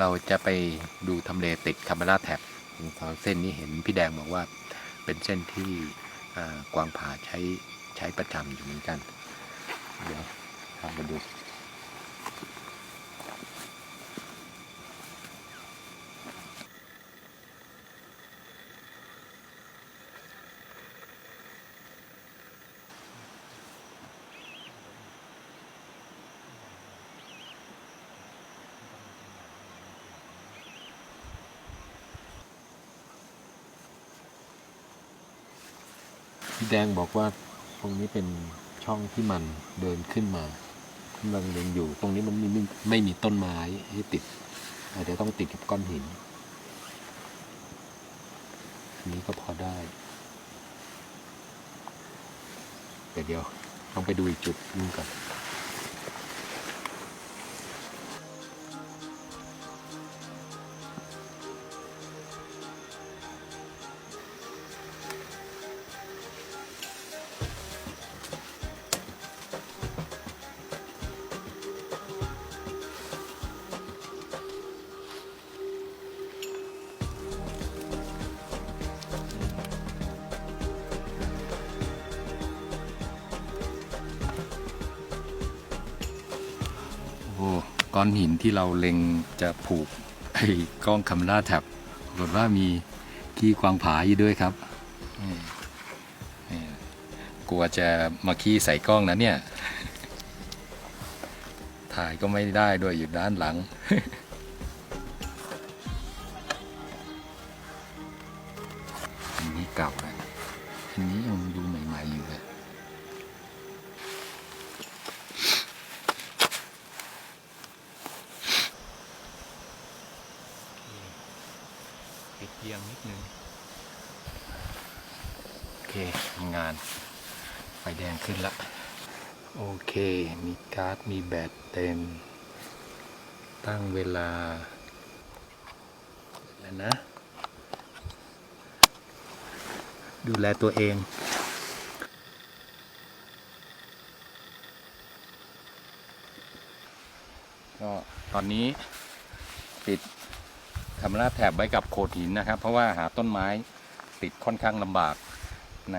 เราจะไปดูทำเลติดคาเมราแท็บทางเส้นนี้เห็นพี่แดงบอกว่าเป็นเส้นที่กวางผาใช้ใช้ประจำอยู่เหมือนกัน เดี๋ยวทำมาดู พี่แดงบอกว่าตรงนี้เป็นช่องที่มันเดินขึ้นมากำลังเดินอยู่ ตรงนี้มันไม่ไม่ไม่มีต้นไม้ให้ติดอาจจะต้องติดกับก้อนหินนนี้ก็พอได้แต่เดี๋ยวต้องไปดูอีกจุดนึงก่อน ก้อนหินที่เราเล็งจะผูกไอ้กล้องคามราแท็บปรากฏว่ามีขี้กวางผาอยู่ด้วยครับกลัวจะมาขี้ใส่กล้องนะเนี่ย ถ่ายก็ไม่ได้ด้วยอยู่ด้านหลังอันนี้เก่าแล้วอันนี้ยังดูานไฟแดงขึ้นละ โอเค มีการ์ด มีแบตเต็ม ตั้งเวลา แล้วนะ ดูแลตัวเองก็ตอนนี้ปิดคาเมราแถบไว้กับโขดหินนะครับ เพราะว่าหาต้นไม้ติดค่อนข้างลำบากใน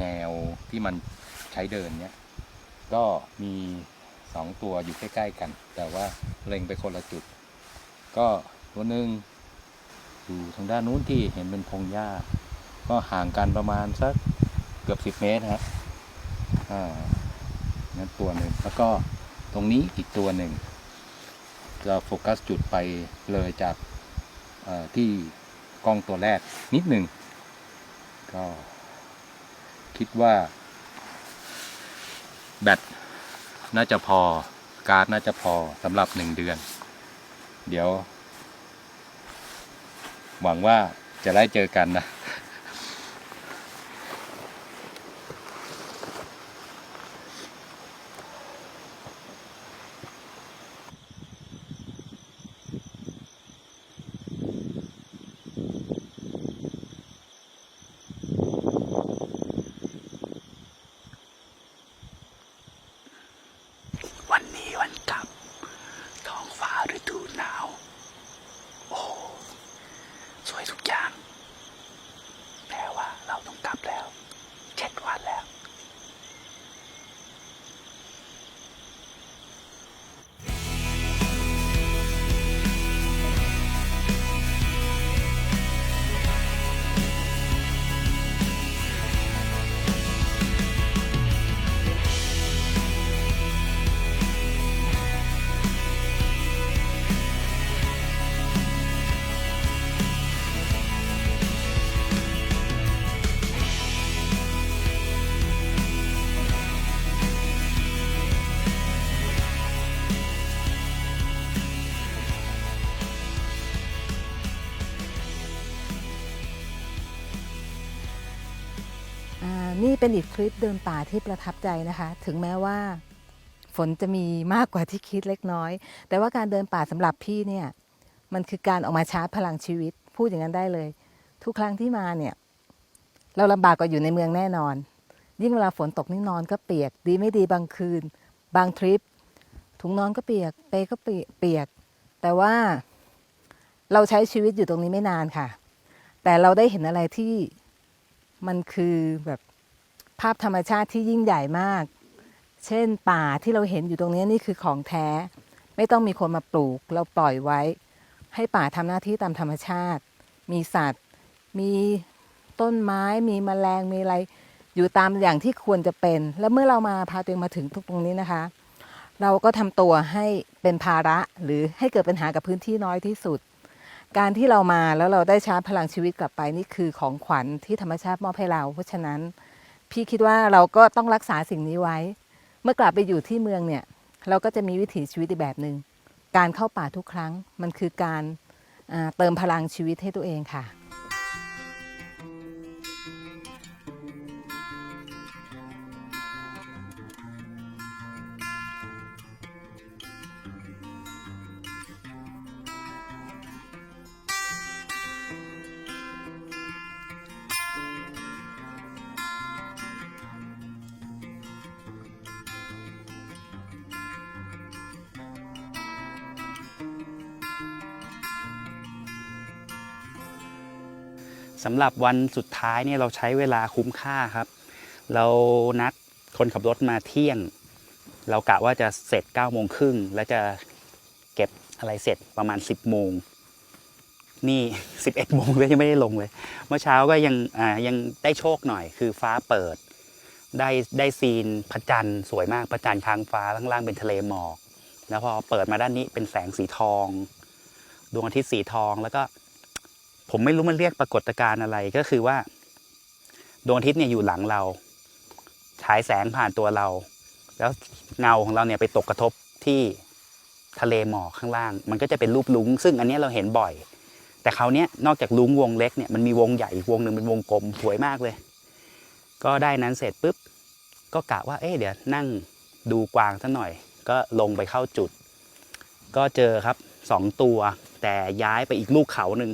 แนวที่มันใช้เดินเนี้ยก็มีสองตัวอยู่ใกล้ๆกัน แต่ว่าเล็งไปคนละจุด ก็ตัวหนึ่งอยู่ทางด้านนู้นที่เห็นเป็นพงหญ้า ก็ห่างกันประมาณสักเกือบสิบเมตรฮะอ่านั่นตัวหนึ่งแล้วก็ตรงนี้อีกตัวหนึ่งจะโฟกัสจุดไปเลยจากที่กล้องตัวแรกนิดหนึ่งก็ คิดว่า แบตน่าจะพอ การ์ดน่าจะพอสำหรับหนึ่งเดือน เดี๋ยว หวังว่าจะได้เจอกันนะ เป็นอีกทริปเดินป่าที่ประทับใจนะคะ ถึงแม้ว่า ฝนจะมีมากกว่าที่คิดเล็กน้อย แต่ว่าการเดินป่าสำหรับพี่เนี่ยมันคือการออกมาชาร์จพลังชีวิต พูดอย่างนั้นได้เลย ทุกครั้งที่มาเนี่ย เราลำบากกว่าอยู่ในเมืองแน่นอน ยิ่งเวลาฝนตกนี่นอนก็เปียก ดีไม่ดีบางคืน บางทริปถุงนอนก็เปียก เปก็เปียก แต่ว่าเราใช้ชีวิตอยู่ตรงนี้ไม่นานค่ะ แต่เราได้เห็นอะไรที่มันคือแบบ ภาพธรรมชาติที่ยิ่งใหญ่มาก เช่นป่าที่เราเห็นอยู่ตรงนี้นี่คือของแท้ ไม่ต้องมีคนมาปลูก เราปล่อยไว้ ให้ป่าทำหน้าที่ตามธรรมชาติ มีสัตว์ มีต้นไม้ มีแมลง มีอะไร อยู่ตามอย่างที่ควรจะเป็น แล้วเมื่อเรามาพาตัวเองมาถึงตรงนี้นะคะ เราก็ทำตัวให้เป็นภาระหรือให้เกิดปัญหากับพื้นที่น้อยที่สุด การที่เรามาแล้วเราได้ชาร์จพลังชีวิตกลับไปนี่คือของขวัญที่ธรรมชาติมอบให้เรา เพราะฉะนั้น พี่คิดว่าเราก็ต้องรักษาสิ่งนี้ไว้ เมื่อกลับไปอยู่ที่เมืองเนี่ย เราก็จะมีวิถีชีวิตอีกแบบหนึ่งการเข้าป่าทุกครั้งมันคือการเติมพลังชีวิตให้ตัวเองค่ะ สำหรับวันสุดท้ายเนี่ยเราใช้เวลาคุ้มค่าครับ เรานัดคนขับรถมาเที่ยง เรากะว่าจะเสร็จ9ก้าโมงครึ่งแล้วจะเก็บอะไรเสร็จประมาณ 10บโมงนี่ 11โมงแล้วยังไม่ได้ลงเลย เมื่อเช้าก็ยังอ่ายังได้โชคหน่อย คือฟ้าเปิด ได้ได้ซีนพระจันทร์สวยมากพระจันทร์ค้างฟ้าข้างล่างเป็นทะเลหมอก แล้วพอเปิดมาด้านนี้เป็นแสงสีทอง ดวงอาทิตย์สีทองแล้วก็ ผมไม่รู้มันเรียกปรากฏการณ์อะไรก็คือว่าดวงอาทิตย์เนี่ยอยู่หลังเรา ฉายแสงผ่านตัวเรา แล้วเงาของเราเนี่ยไปตกกระทบที่ทะเลหมอกข้างล่าง มันก็จะเป็นรูปลุงซึ่งอันนี้เราเห็นบ่อย แต่คราวเนี้ยนอกจากลุงวงเล็กเนี่ยมันมีวงใหญ่อีกวงหนึ่งเป็นวงกลมสวยมากเลย ก็ได้นั้นเสร็จปุ๊บก็กะว่าเอ๊ะเดี๋ยวนั่งดูกวางสักหน่อย ก็ลงไปเข้าจุด ก็เจอครับสองตัว แต่ย้ายไปอีกลูกเขาหนึ่ง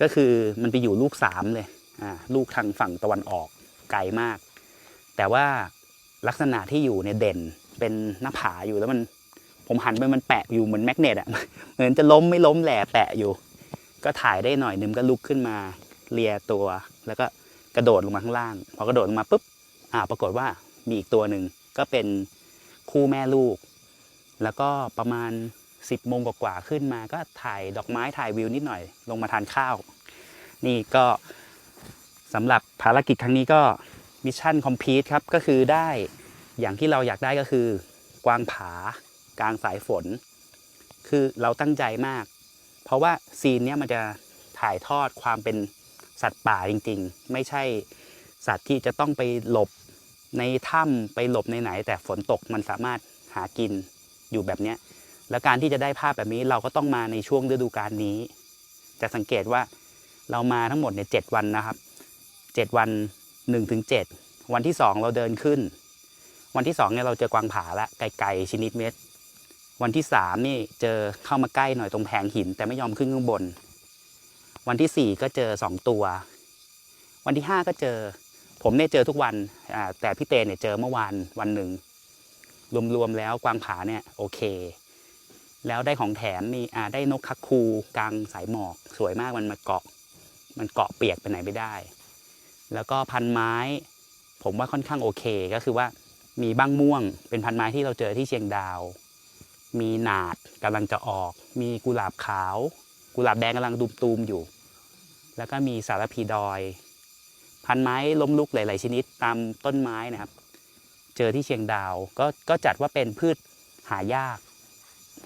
ก็คือมันไปอยู่ลูกสามเลยอ่าลูกทางฝั่งตะวันออกไกลมาก แต่ว่าลักษณะที่อยู่เนี่ยเด่นเป็นหน้าผาอยู่แล้วมันผมหันไปมันแปะอยู่เหมือนแมกเนตอะเหมือนจะล้มไม่ล้มแหล่แปะอยู่ ก็ถ่ายได้หน่อยนึงก็ลุกขึ้นมาเลียตัว แล้วก็กระโดดลงมาข้างล่าง พอกระโดดลงมาปุ๊บอ่าปรากฏว่ามีอีกตัวหนึ่งก็เป็นคู่แม่ลูก แล้วก็ประมาณ 10บโมงกว่าขึ้นมาก็ถ่ายดอกไม้ถ่ายวิวนิดหน่อย ลงมาทานข้าว นี่ก็สำหรับภารกิจครั้งนี้ก็มิชชั่นคอมพลีทครับ ก็คือได้อย่างที่เราอยากได้ก็คือกวางผากลางสายฝน คือเราตั้งใจมาก เพราะว่าซีนเนี้ยมันจะถ่ายทอดความเป็นสัตว์ป่าจริง ๆ ไม่ใช่สัตว์ที่จะต้องไปหลบในถ้ำไปหลบในไหน แต่ฝนตกมันสามารถหากินอยู่แบบเนี้ย แล้วการที่จะได้ภาพแบบนี้เราก็ต้องมาในช่วงฤดูกาลนี้ จะสังเกตว่าเรามาทั้งหมดเนี่ยเจ็ดวันนะครับเจ็ดวันหนึ่งถึงเจ็ดวันที่สองเราเดินขึ้น วันที่สองเนี่ยเราเจอกวางผาละไกลๆชนิดเม็ด วันที่สามนี่เจอเข้ามาใกล้หน่อยตรงแผงหิน แต่ไม่ยอมขึ้นข้างบน วันที่สี่ก็เจอสองตัว วันที่ห้าก็เจอ ผมเนี่ยเจอทุกวันแต่พี่เตเนี่ยเจอเมื่อวานวันหนึ่งรวมๆแล้วกวางผาเนี่ยโอเค แล้วได้ของแถมมีอ่าได้นกคักคูกลางสายหมอก สวยมากมันมาเกาะ มันเกาะเปียกไปไหนไม่ได้ แล้วก็พันไม้ ผมว่าค่อนข้างโอเคก็คือว่ามีบ้างม่วง เป็นพันไม้ที่เราเจอที่เชียงดาว มีหนาดกำลังจะออก มีกุหลาบขาว กุหลาบแดงกำลังดุมตูมอยู่ แล้วก็มีสารพีดอย พันไม้ล้มลุกหลาย ๆ ชนิดตามต้นไม้นะครับ เจอที่เชียงดาวก็ก็จัดว่าเป็นพืชหายาก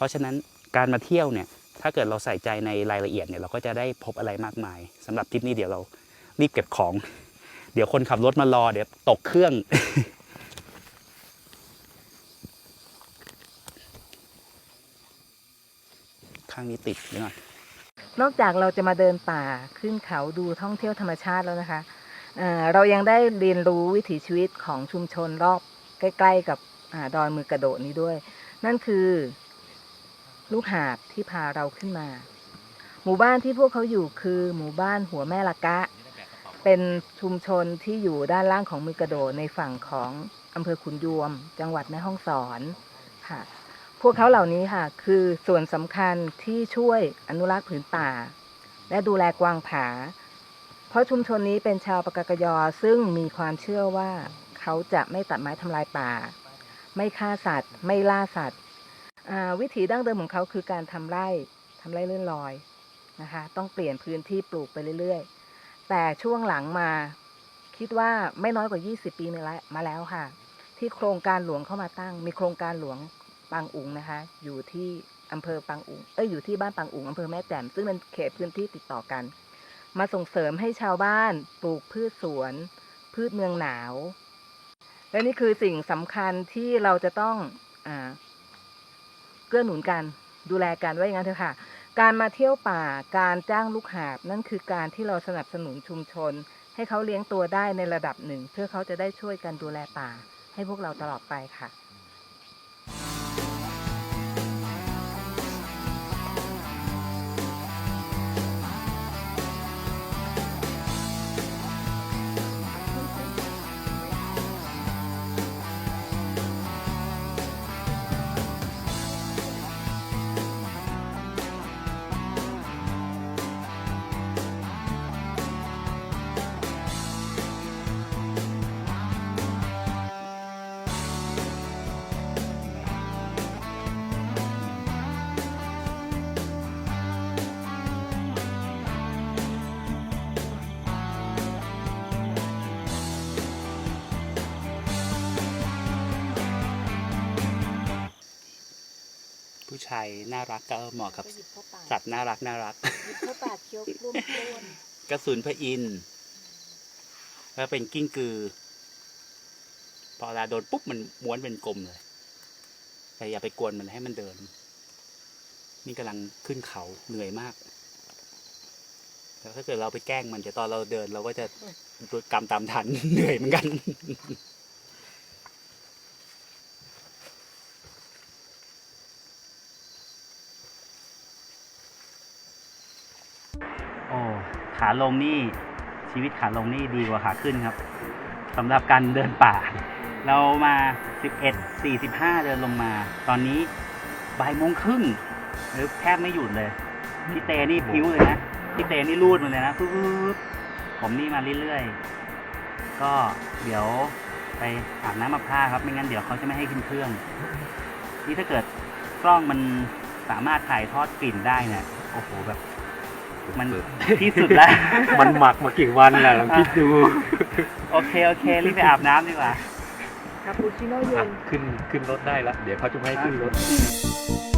เพราะฉะนั้นการมาเที่ยวเนี่ยถ้าเกิดเราใส่ใจในรายละเอียดเนี่ยเราก็จะได้พบอะไรมากมายสำหรับทริปนี้เดี๋ยวเรารีบเก็บของ เดี๋ยวคนขับรถมารอเดี๋ยวตกเครื่อง ข้างนี้ติดเดี๋ยวก่อนนอกจากเราจะมาเดินป่าขึ้นเขาดูท่องเที่ยวธรรมชาติแล้วนะคะเรายังได้เรียนรู้วิถีชีวิตของชุมชนรอบใกล้ ๆ กับอดอยมือกระโดดนี้ด้วย นั่นคือ ลูกหาบที่พาเราขึ้นมา หมู่บ้านที่พวกเขาอยู่คือหมู่บ้านหัวแม่ละกะ เป็นชุมชนที่อยู่ด้านล่างของมือกระโดดในฝั่งของอำเภอขุนยวม จังหวัดแม่ฮ่องสอนค่ะ พวกเขาเหล่านี้ค่ะ คือส่วนสำคัญที่ช่วยอนุรักษ์ผืนป่า และดูแลกวางผา เพราะชุมชนนี้เป็นชาวปากกยอซึ่งมีความเชื่อว่า เขาจะไม่ตัดไม้ทำลายป่า ไม่ฆ่าสัตว์ ไม่ล่าสัตว์ วิถีดั้งเดิมของเขาคือการทำไร่ทำไร่เลื่อนลอยนะคะต้องเปลี่ยนพื้นที่ปลูกไปเรื่อยๆ แต่ช่วงหลังมาคิดว่าไม่น้อยกว่า 20 ปีมาแล้วมาแล้วค่ะ ที่โครงการหลวงเข้ามาตั้ง มีโครงการหลวงปางอุงนะคะ อยู่ที่อำเภอปางอุงเอ้ยอยู่ที่บ้านปางอุงอำเภอแม่แจ่มซึ่งเป็นเขตพื้นที่ติดต่อกัน มาส่งเสริมให้ชาวบ้านปลูกพืชสวน พืชเมืองหนาว และนี่คือสิ่งสำคัญที่เราจะต้องอา เกื้อหนุนกันดูแลกันว่าอย่างนั้นเถอะค่ะ การมาเที่ยวป่าการจ้างลูกหาบนั่นคือการที่เราสนับสนุนชุมชน ให้เขาเลี้ยงตัวได้ในระดับหนึ่ง เพื่อเขาจะได้ช่วยกันดูแลป่า ให้พวกเราตลอดไปค่ะ ยน่ารักก็เหมาะกับหยิบเข้าปากสัตว์น่ารักน่ารักหยิบเข้าปากเคี้ยวกลุ้มกล้วนกระสุนพระอินทร์แล้วเป็นกิ้งกือ พอเวลาโดนปุ๊บมันม้วนเป็นกลมเลย แต่อย่าไปกวนมันให้มันเดิน นี่กำลังขึ้นเขาเหนื่อยมากแล้วถ้าเกิดเราไปแกล้งมันเดี๋ยวตอนเราเดิน เราก็จะกำตามทันเหนื่อยเหมือนกัน โอ้ ขาลงนี่ชีวิตขาลงนี่ดีกว่าขาขึ้นครับสำหรับการเดินป่า เรามา 11 45 เดินลงมา ตอนนี้บ่ายโมงครึ่งหรือแทบไม่หยุดเลยพี่เตนี่พิ้วเลยนะพี่เตนี่รูดมาเลยนะปึ๊บผมนี่มาเรื่อยๆ ก็เดี๋ยวไปอาบน้ำมาผ้าครับไม่งั้นเดี๋ยวเขาจะไม่ให้ขึ้นเครื่อง นี่ถ้าเกิดกล้องมันสามารถถ่ายทอดกลิ่นได้เนี่ยโอ้โหแบบ มันที่สุดแล้ว มันหมักมากี่วันแล้วลองคิดดู โอเค โอเค รีบไปอาบน้ำดีกว่าคาปูชิโน่เย็นขึ้นขึ้นรถได้แล้วเดี๋ยวเขาจะไม่ให้ขึ้นรถค